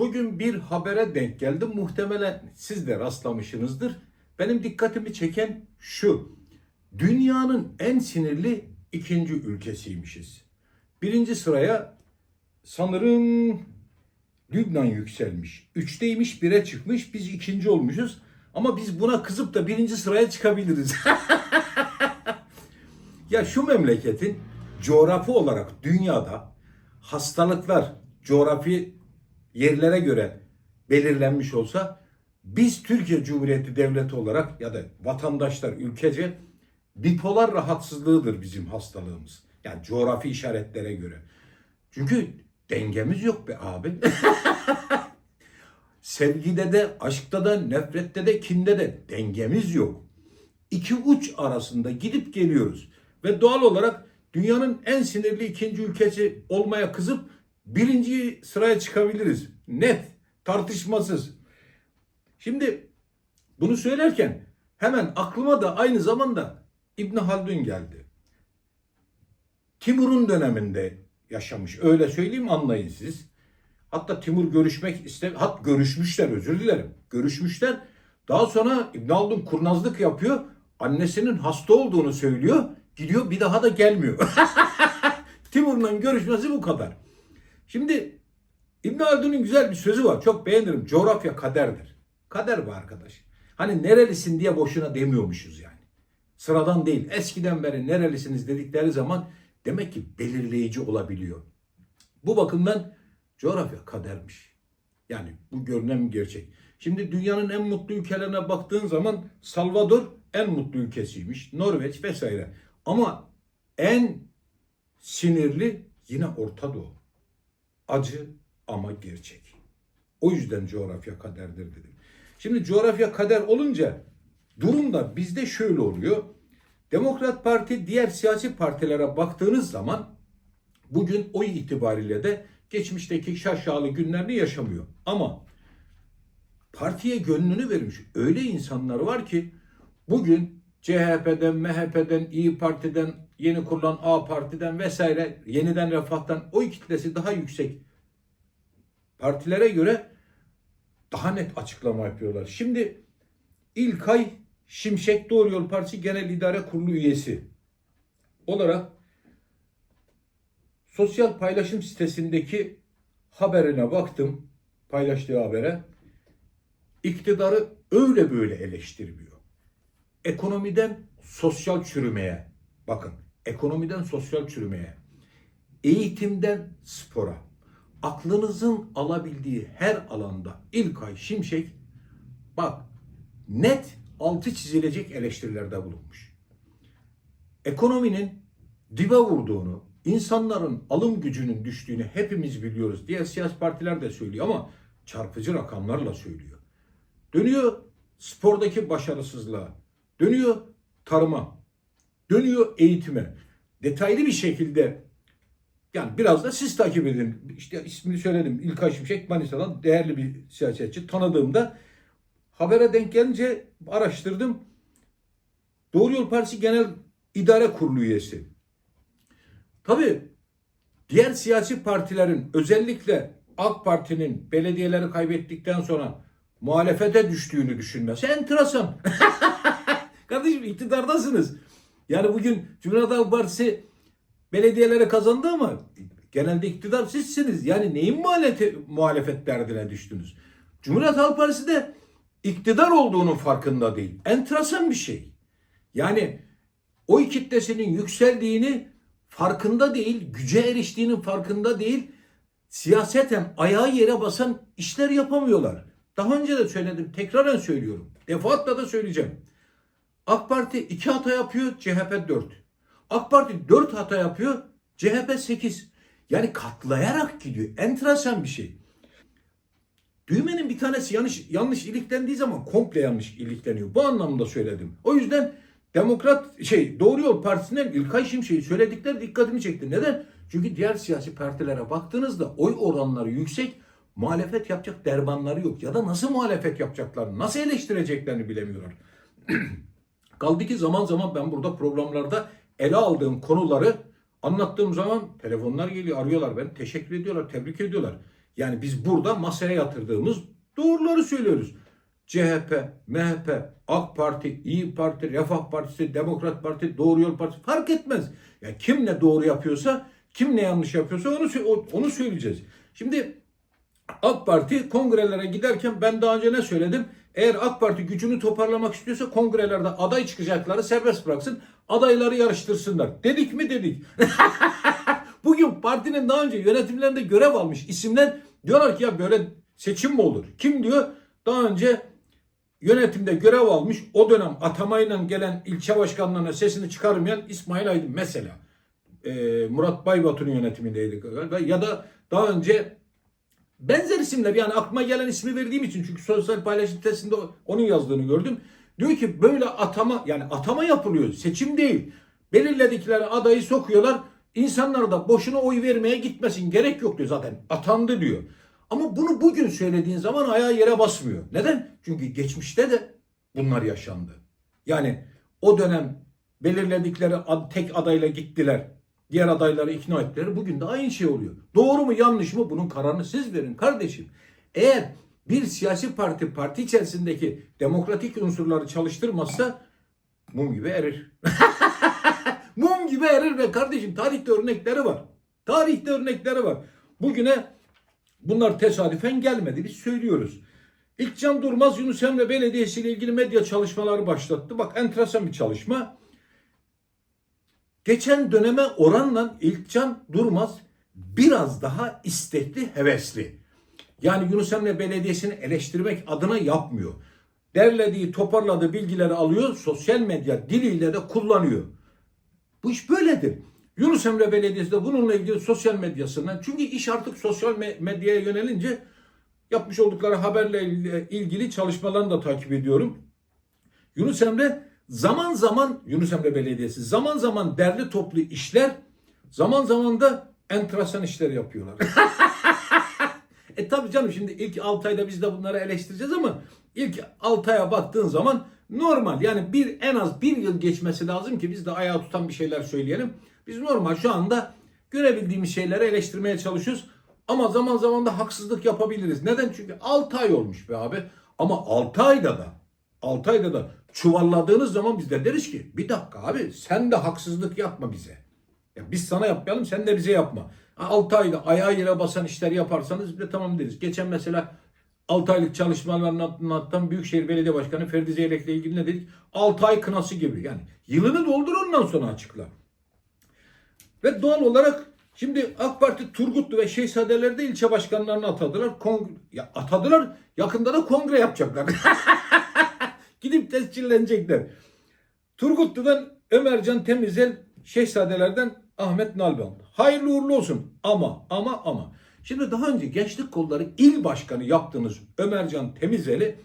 Bugün bir habere denk geldim. Muhtemelen siz de rastlamışsınızdır. Benim dikkatimi çeken şu. Dünyanın en sinirli ikinci ülkesiymişiz. Birinci sıraya sanırım Lübnan yükselmiş. Üçteymiş bire çıkmış. Biz ikinci olmuşuz. Ama biz buna kızıp da birinci sıraya çıkabiliriz. ya şu memleketin coğrafi olarak dünyada hastalıklar coğrafi yerlere göre belirlenmiş olsa biz Türkiye Cumhuriyeti Devleti olarak ya da vatandaşlar ülkece bipolar rahatsızlığıdır bizim hastalığımız. Yani coğrafi işaretlere göre. Çünkü dengemiz yok be abi. Sevgide de, aşkta da, nefrette de, kinde de dengemiz yok. İki uç arasında gidip geliyoruz. Ve doğal olarak dünyanın en sinirli ikinci ülkesi olmaya kızıp birinci sıraya çıkabiliriz. Net, tartışmasız. Şimdi bunu söylerken hemen aklıma da aynı zamanda İbn Haldun geldi. Timur'un döneminde yaşamış. Öyle söyleyeyim anlayın siz. Hatta Timur görüşmek iste, hat görüşmüşler özür dilerim. Görüşmüşler. Daha sonra İbn Haldun kurnazlık yapıyor. Annesinin hasta olduğunu söylüyor. Gidiyor bir daha da gelmiyor. Timur'la görüşmesi bu kadar. Şimdi İbn Haldun'un güzel bir sözü var. Çok beğenirim. Coğrafya kaderdir. Kader bu arkadaş. Hani nerelisin diye boşuna demiyormuşuz yani. Sıradan değil. Eskiden beri nerelisiniz dedikleri zaman demek ki belirleyici olabiliyor. Bu bakımdan coğrafya kadermiş. Yani bu görünen bir gerçek. Şimdi dünyanın en mutlu ülkelerine baktığın zaman Salvador en mutlu ülkesiymiş. Norveç vesaire. Ama en sinirli yine Orta Doğu. Acı ama gerçek. O yüzden coğrafya kaderdir dedim. Şimdi coğrafya kader olunca durum da bizde şöyle oluyor. Demokrat Parti diğer siyasi partilere baktığınız zaman bugün oy itibariyle de geçmişteki şaşalı günlerini yaşamıyor. Ama partiye gönlünü vermiş öyle insanlar var ki bugün CHP'den, MHP'den, İyi Parti'den, yeni kurulan A Parti'den vesaire yeniden refahtan oy kitlesi daha yüksek partilere göre daha net açıklama yapıyorlar. Şimdi İlkay Şimşek Doğru Yol Partisi Genel İdare Kurulu üyesi olarak sosyal paylaşım sitesindeki haberine baktım. Paylaştığı habere. İktidarı öyle böyle eleştirmiyor. Ekonomiden sosyal çürümeye. Bakın ekonomiden sosyal çürümeye. Eğitimden spora. Aklınızın alabildiği her alanda İlkay Şimşek bak net altı çizilecek eleştirilerde bulunmuş. Ekonominin dibe vurduğunu, insanların alım gücünün düştüğünü hepimiz biliyoruz. Diğer siyasi partiler de söylüyor ama çarpıcı rakamlarla söylüyor. Dönüyor spordaki başarısızlığa, dönüyor tarıma, dönüyor eğitime. Detaylı bir şekilde yani biraz da siz takip edin. İşte ismini söyledim. İlkay Şimşek Manisa'dan değerli bir siyasetçi. Tanıdığımda habere denk gelince araştırdım. Doğru Yol Partisi Genel İdare Kurulu üyesi. Tabii diğer siyasi partilerin özellikle AK Parti'nin belediyeleri kaybettikten sonra muhalefete düştüğünü düşünmesi enteresan. Kardeşim iktidardasınız. Yani bugün Cumhuriyet Halk Partisi belediyeleri kazandı ama genelde iktidar sizsiniz. Yani neyin muhalefet, muhalefet derdine düştünüz? Cumhuriyet Halk Partisi de iktidar olduğunun farkında değil. Enteresan bir şey. Yani oy kitlesinin yükseldiğini farkında değil, güce eriştiğinin farkında değil, siyaseten ayağı yere basan işler yapamıyorlar. Daha önce de söyledim, tekraren söylüyorum. Defaatle da söyleyeceğim. AK Parti iki hata yapıyor, CHP 4. AK Parti 4 hata yapıyor, CHP 8. Yani katlayarak gidiyor. Enteresan bir şey. Düğmenin bir tanesi yanlış yanlış iliklendiği zaman komple yanlış ilikleniyor. Bu anlamda söyledim. O yüzden Demokrat şey Doğru Yol Partisi'nden İlkay Şimşek'i söyledikleri dikkatimi çekti. Neden? Çünkü diğer siyasi partilere baktığınızda oy oranları yüksek, muhalefet yapacak dermanları yok. Ya da nasıl muhalefet yapacaklarını, nasıl eleştireceklerini bilemiyorlar. Kaldı ki zaman zaman ben burada programlarda ele aldığım konuları anlattığım zaman telefonlar geliyor, arıyorlar beni, teşekkür ediyorlar, tebrik ediyorlar. Yani biz burada masaya yatırdığımız doğruları söylüyoruz. CHP, MHP, AK Parti, İyi Parti, Refah Partisi, Demokrat Parti, Doğru Yol Partisi fark etmez. Ya kim ne doğru yapıyorsa, kim ne yanlış yapıyorsa onu onu söyleyeceğiz. Şimdi AK Parti kongrelere giderken ben daha önce ne söyledim? Eğer AK Parti gücünü toparlamak istiyorsa kongrelerde aday çıkacakları serbest bıraksın. Adayları yarıştırsınlar. Dedik mi dedik. Bugün partinin daha önce yönetimlerinde görev almış isimler diyorlar ki ya böyle seçim mi olur? Kim diyor? Daha önce yönetimde görev almış o dönem atamayla gelen ilçe başkanlarına sesini çıkarmayan İsmail Aydın mesela. Ee, Murat Baybatur'un yönetimindeydi galiba. Ya da daha önce benzer isimler yani aklıma gelen ismi verdiğim için çünkü sosyal paylaşım sitesinde onun yazdığını gördüm. Diyor ki böyle atama yani atama yapılıyor seçim değil. Belirledikleri adayı sokuyorlar. İnsanlar da boşuna oy vermeye gitmesin gerek yok diyor zaten atandı diyor. Ama bunu bugün söylediğin zaman ayağı yere basmıyor. Neden? Çünkü geçmişte de bunlar yaşandı. Yani o dönem belirledikleri ad- tek adayla gittiler. Diğer adayları ikna ettiler. Bugün de aynı şey oluyor. Doğru mu yanlış mı bunun kararını siz verin kardeşim. Eğer bir siyasi parti parti içerisindeki demokratik unsurları çalıştırmazsa mum gibi erir. mum gibi erir ve kardeşim tarihte örnekleri var. Tarihte örnekleri var. Bugüne bunlar tesadüfen gelmedi. Biz söylüyoruz. İlkcan Durmaz Yunus Emre Belediyesi ile ilgili medya çalışmaları başlattı. Bak enteresan bir çalışma. Geçen döneme oranla İlkcan Durmaz biraz daha istekli, hevesli. Yani Yunus Emre Belediyesi'ni eleştirmek adına yapmıyor. Derlediği, toparladığı bilgileri alıyor, sosyal medya diliyle de kullanıyor. Bu iş böyledir. Yunus Emre Belediyesi de bununla ilgili sosyal medyasından çünkü iş artık sosyal me- medyaya yönelince yapmış oldukları haberle ilgili çalışmalarını da takip ediyorum. Yunus Emre zaman zaman Yunus Emre Belediyesi zaman zaman derli toplu işler zaman zaman da enteresan işler yapıyorlar. e tabi canım şimdi ilk 6 ayda biz de bunları eleştireceğiz ama ilk 6 aya baktığın zaman normal yani bir en az bir yıl geçmesi lazım ki biz de ayağı tutan bir şeyler söyleyelim. Biz normal şu anda görebildiğimiz şeyleri eleştirmeye çalışıyoruz. Ama zaman zaman da haksızlık yapabiliriz. Neden? Çünkü 6 ay olmuş be abi. Ama 6 ayda da 6 ayda da çuvalladığınız zaman biz de deriz ki bir dakika abi sen de haksızlık yapma bize. Ya biz sana yapmayalım sen de bize yapma. 6 ayda ayağa yere basan işler yaparsanız de tamam deriz. Geçen mesela 6 aylık çalışmalarını anlatan Büyükşehir Belediye Başkanı Ferdi Zeyrek ile ilgili ne dedik? 6 ay kınası gibi. Yani yılını doldur ondan sonra açıkla. Ve doğal olarak şimdi AK Parti Turgutlu ve Şehzadeler'de ilçe başkanlarını atadılar. Kong ya atadılar. Yakında da kongre yapacaklar. Gidip tescillenecekler. Turgutlu'dan Ömercan Temizel, Şehzadeler'den Ahmet Nalban. Hayırlı uğurlu olsun. Ama ama ama. Şimdi daha önce Gençlik Kolları İl Başkanı yaptığınız Ömercan Temizel'i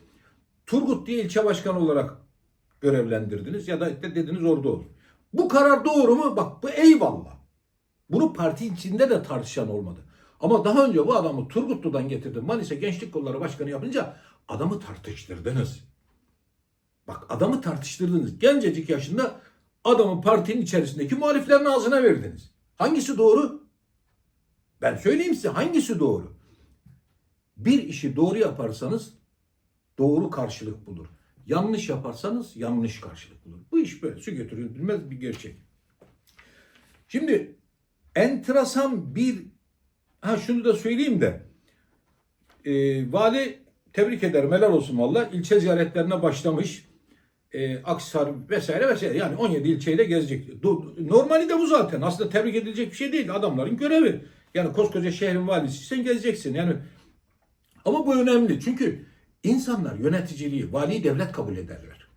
Turgut diye ilçe başkanı olarak görevlendirdiniz ya da dediniz orada olur. Bu karar doğru mu? Bak bu eyvallah. Bunu parti içinde de tartışan olmadı. Ama daha önce bu adamı Turgutlu'dan getirdim. Manisa Gençlik Kolları Başkanı yapınca adamı tartıştırdınız. Bak adamı tartıştırdınız. Gencecik yaşında adamı partinin içerisindeki muhaliflerin ağzına verdiniz. Hangisi doğru? Ben söyleyeyim size hangisi doğru? Bir işi doğru yaparsanız doğru karşılık bulur. Yanlış yaparsanız yanlış karşılık bulur. Bu iş böyle. Su götürür bilmez bir gerçek. Şimdi enteresan bir ha şunu da söyleyeyim de e, vali tebrik ederim helal olsun valla ilçe ziyaretlerine başlamış e, Aksar vesaire vesaire yani 17 ilçeyi de gezecek. Normali de bu zaten aslında tebrik edilecek bir şey değil adamların görevi. Yani koskoca şehrin valisi sen gezeceksin yani ama bu önemli çünkü insanlar yöneticiliği vali devlet kabul ederler.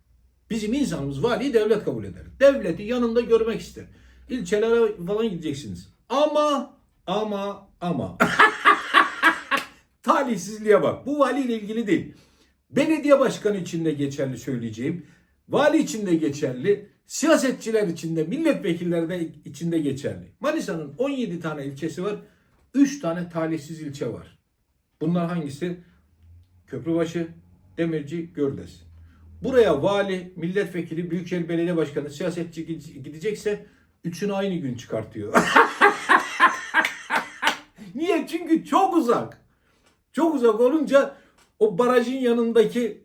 Bizim insanımız vali devlet kabul eder. Devleti yanında görmek ister. İlçelere falan gideceksiniz. Ama ama ama talihsizliğe bak. Bu vali ile ilgili değil. Belediye başkanı için de geçerli söyleyeceğim. Vali için de geçerli. Siyasetçiler için de, milletvekilleri de için de geçerli. Manisa'nın 17 tane ilçesi var. 3 tane talihsiz ilçe var. Bunlar hangisi? Köprübaşı, Demirci, Gördes. Buraya vali, milletvekili, büyükşehir belediye başkanı, siyasetçi gidecekse üçünü aynı gün çıkartıyor. Niye? Çünkü çok uzak. Çok uzak olunca o barajın yanındaki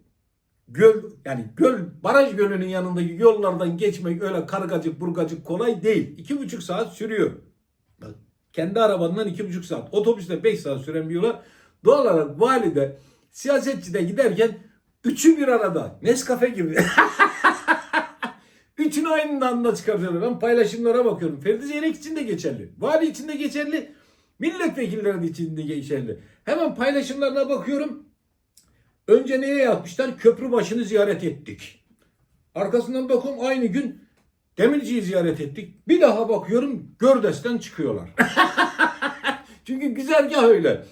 göl yani göl baraj gölünün yanındaki yollardan geçmek öyle kargacık burgacık kolay değil. İki buçuk saat sürüyor. Bak, Kendi arabandan iki buçuk saat. Otobüste beş saat süren bir yola doğal olarak valide siyasetçi de giderken üçü bir arada. Nescafe gibi. Üçünü aynı anda çıkartıyorlar. Ben paylaşımlara bakıyorum. Ferdi Zeyrek için de geçerli. Vali için de geçerli. Milletvekilleri için de geçerli. Hemen paylaşımlarına bakıyorum. Önce neye yapmışlar? Köprü başını ziyaret ettik. Arkasından bakıyorum aynı gün Demirci'yi ziyaret ettik. Bir daha bakıyorum Gördes'ten çıkıyorlar. Çünkü güzergah öyle.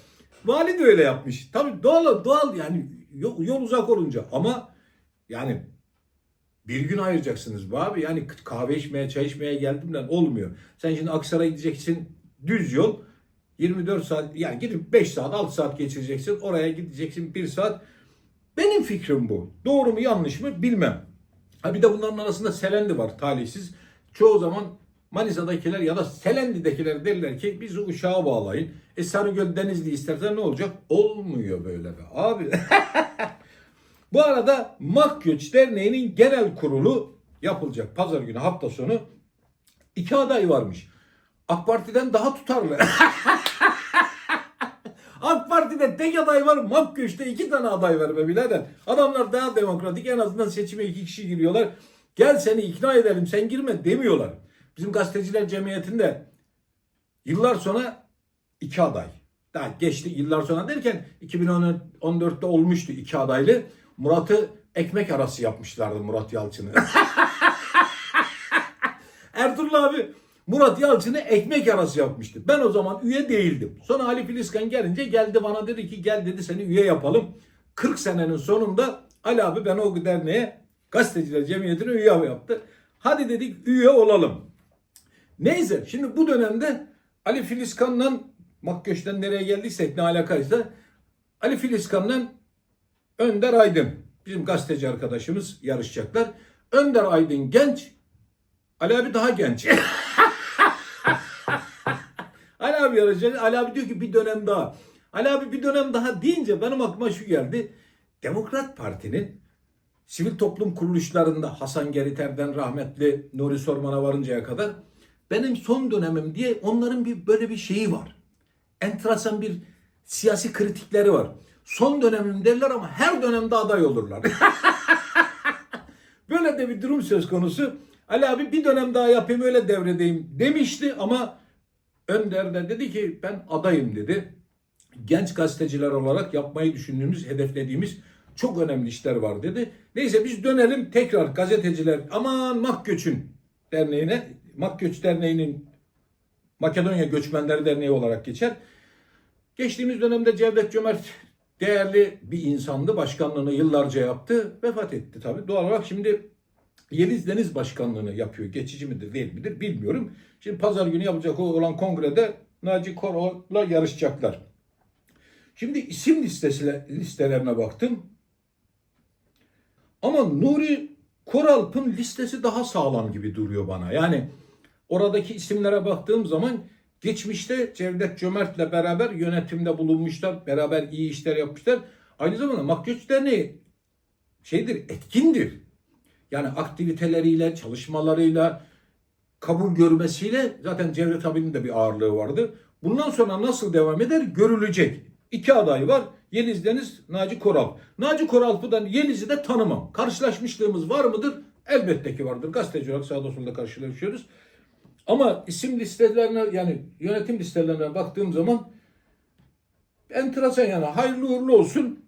Vali de öyle yapmış. Tabii doğal doğal yani yol, yol uzak olunca ama yani bir gün ayıracaksınız bu abi. Yani kahve içmeye, çay içmeye geldimden olmuyor. Sen şimdi Aksaray'a gideceksin düz yol. 24 saat yani gidip 5 saat 6 saat geçireceksin. Oraya gideceksin 1 saat. Benim fikrim bu. Doğru mu yanlış mı bilmem. Ha bir de bunların arasında Selendi var talihsiz. Çoğu zaman Manisa'dakiler ya da Selendi'dekiler derler ki bizi uçağa bağlayın. E Sarıgöl Denizli istersen ne olacak? Olmuyor böyle be abi. Bu arada Makgöç Derneği'nin genel kurulu yapılacak pazar günü hafta sonu. iki aday varmış. AK Parti'den daha tutarlı. AK Parti'de tek aday var. Makgöç'te iki tane aday var be birader. Adamlar daha demokratik. En azından seçime iki kişi giriyorlar. Gel seni ikna edelim sen girme demiyorlar. Bizim gazeteciler cemiyetinde yıllar sonra iki aday. Daha geçti yıllar sonra derken 2014'te olmuştu iki adaylı. Murat'ı ekmek arası yapmışlardı Murat Yalçın'ı. Ertuğrul abi Murat Yalçın'ı ekmek arası yapmıştı. Ben o zaman üye değildim. Sonra Ali Filizkan gelince geldi bana dedi ki gel dedi seni üye yapalım. 40 senenin sonunda Ali abi ben o derneğe gazeteciler cemiyetine üye yaptı. Hadi dedik üye olalım. Neyse şimdi bu dönemde Ali Filizkan'la Makköş'ten nereye geldiysek ne alakaysa Ali Filizkan'la Önder Aydın bizim gazeteci arkadaşımız yarışacaklar. Önder Aydın genç, Ali abi daha genç. Abi yarışacak. Ali abi diyor ki bir dönem daha. Ali abi bir dönem daha deyince benim aklıma şu geldi. Demokrat Parti'nin sivil toplum kuruluşlarında Hasan Geriter'den rahmetli Nuri Sorman'a varıncaya kadar benim son dönemim diye onların bir böyle bir şeyi var. Enteresan bir siyasi kritikleri var. Son dönemim derler ama her dönemde aday olurlar. böyle de bir durum söz konusu. Ali abi bir dönem daha yapayım öyle devredeyim demişti ama Önder de dedi ki ben adayım dedi. Genç gazeteciler olarak yapmayı düşündüğümüz, hedeflediğimiz çok önemli işler var dedi. Neyse biz dönelim tekrar gazeteciler aman Makgöç'ün derneğine, Makgöç Derneği'nin Makedonya Göçmenleri Derneği olarak geçer. Geçtiğimiz dönemde Cevdet Cömert değerli bir insandı. Başkanlığını yıllarca yaptı. Vefat etti tabii. Doğal olarak şimdi Yeliz Deniz Başkanlığını yapıyor. Geçici midir değil midir bilmiyorum. Şimdi pazar günü yapacak olan kongrede Naci Koro'la yarışacaklar. Şimdi isim listesi, listelerine baktım. Ama Nuri Koralp'ın listesi daha sağlam gibi duruyor bana. Yani oradaki isimlere baktığım zaman geçmişte Cevdet Cömert'le beraber yönetimde bulunmuşlar. Beraber iyi işler yapmışlar. Aynı zamanda Makgöç Derneği şeydir, etkindir. Yani aktiviteleriyle, çalışmalarıyla, kabul görmesiyle zaten Cevdet abinin de bir ağırlığı vardı. Bundan sonra nasıl devam eder görülecek. İki aday var. Yeliz Deniz, Naci Koral. Naci Koralp'ı Yeliz'i de tanımam. Karşılaşmışlığımız var mıdır? Elbette ki vardır. Gazeteci olarak sağda solda karşılaşıyoruz. Ama isim listelerine yani yönetim listelerine baktığım zaman enteresan yani hayırlı uğurlu olsun.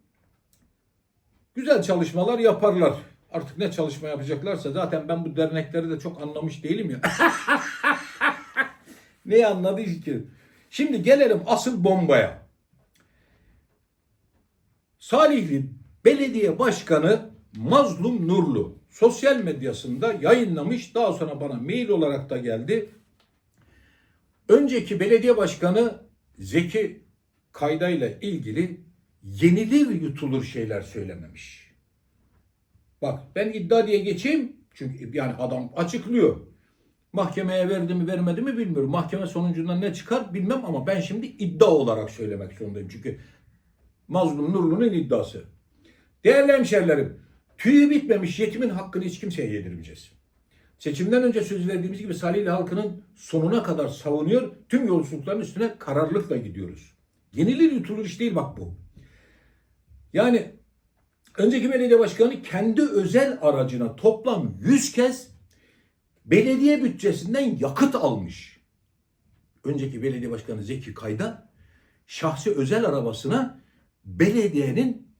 Güzel çalışmalar yaparlar. Artık ne çalışma yapacaklarsa zaten ben bu dernekleri de çok anlamış değilim ya. Neyi anladıyız ki? Şimdi gelelim asıl bombaya. Salihli Belediye Başkanı Mazlum Nurlu sosyal medyasında yayınlamış. Daha sonra bana mail olarak da geldi. Önceki belediye başkanı Zeki Kayda ile ilgili yenilir yutulur şeyler söylememiş. Bak ben iddia diye geçeyim. Çünkü yani adam açıklıyor. Mahkemeye verdi mi vermedi mi bilmiyorum. Mahkeme sonucundan ne çıkar bilmem ama ben şimdi iddia olarak söylemek zorundayım. Çünkü Mazlum Nurlu'nun iddiası. Değerli hemşerilerim, tüyü bitmemiş yetimin hakkını hiç kimseye yedirmeyeceğiz. Seçimden önce söz verdiğimiz gibi Salihli halkının sonuna kadar savunuyor. Tüm yolsuzlukların üstüne kararlılıkla gidiyoruz. Yenilir yutulur iş değil bak bu. Yani önceki belediye başkanı kendi özel aracına toplam 100 kez belediye bütçesinden yakıt almış. Önceki belediye başkanı Zeki Kayda şahsi özel arabasına belediyenin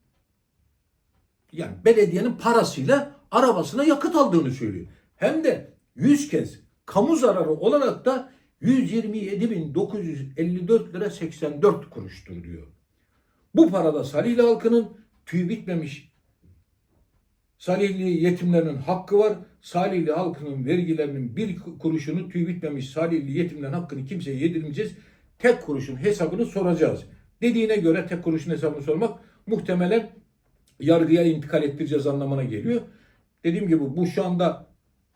yani belediyenin parasıyla arabasına yakıt aldığını söylüyor. Hem de 100 kez kamu zararı olarak da 127.954 lira 84 kuruştur diyor. Bu parada Salihli halkının tüy bitmemiş Salihli yetimlerinin hakkı var. Salihli halkının vergilerinin bir kuruşunu tüy bitmemiş Salihli yetimlerin hakkını kimseye yedirmeyeceğiz. Tek kuruşun hesabını soracağız. Dediğine göre tek kuruşun hesabını sormak muhtemelen yargıya intikal ettireceğiz anlamına geliyor. Dediğim gibi bu şu anda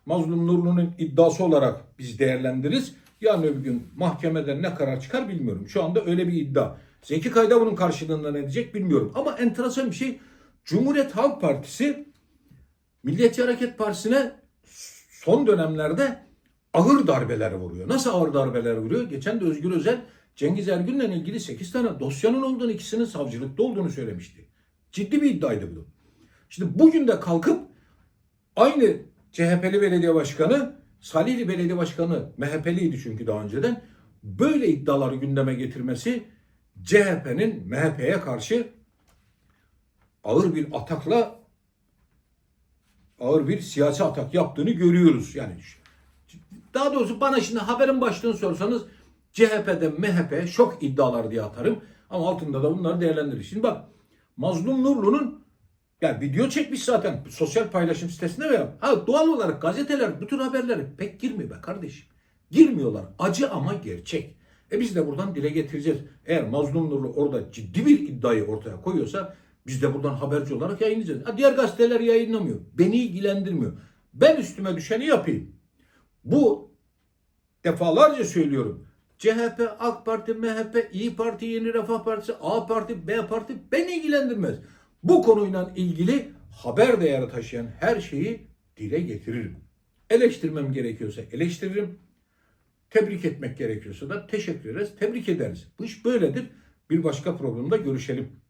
Mazlum Nurlu'nun iddiası olarak biz değerlendiririz. Yarın öbür gün mahkemeden ne karar çıkar bilmiyorum. Şu anda öyle bir iddia. Zeki Kayda bunun karşılığında ne diyecek bilmiyorum. Ama enteresan bir şey Cumhuriyet Halk Partisi Milliyetçi Hareket Partisi'ne son dönemlerde ağır darbeler vuruyor. Nasıl ağır darbeler vuruyor? Geçen de Özgür Özel Cengiz Ergün'le ilgili 8 tane dosyanın olduğunu, ikisinin savcılıkta olduğunu söylemişti. Ciddi bir iddiaydı bu. Şimdi bugün de kalkıp aynı CHP'li belediye başkanı, Salihli belediye başkanı MHP'liydi çünkü daha önceden böyle iddiaları gündeme getirmesi CHP'nin MHP'ye karşı ağır bir atakla ağır bir siyasi atak yaptığını görüyoruz. Yani daha doğrusu bana şimdi haberin başlığını sorsanız CHP'de MHP şok iddialar diye atarım. Ama altında da bunları değerlendirir. Şimdi bak Mazlum Nurlu'nun yani video çekmiş zaten sosyal paylaşım sitesinde veya ha, doğal olarak gazeteler bu tür haberlere pek girmiyor be kardeşim. Girmiyorlar. Acı ama gerçek. E biz de buradan dile getireceğiz. Eğer Mazlum Nurlu orada ciddi bir iddiayı ortaya koyuyorsa biz de buradan haberci olarak yayınlayacağız. Ha, diğer gazeteler yayınlamıyor. Beni ilgilendirmiyor. Ben üstüme düşeni yapayım. Bu defalarca söylüyorum. CHP, AK Parti, MHP, İyi Parti, Yeni Refah Partisi, A Parti, B Parti beni ilgilendirmez. Bu konuyla ilgili haber değeri taşıyan her şeyi dile getiririm. Eleştirmem gerekiyorsa eleştiririm. Tebrik etmek gerekiyorsa da teşekkür ederiz, tebrik ederiz. Bu iş böyledir. Bir başka programda görüşelim.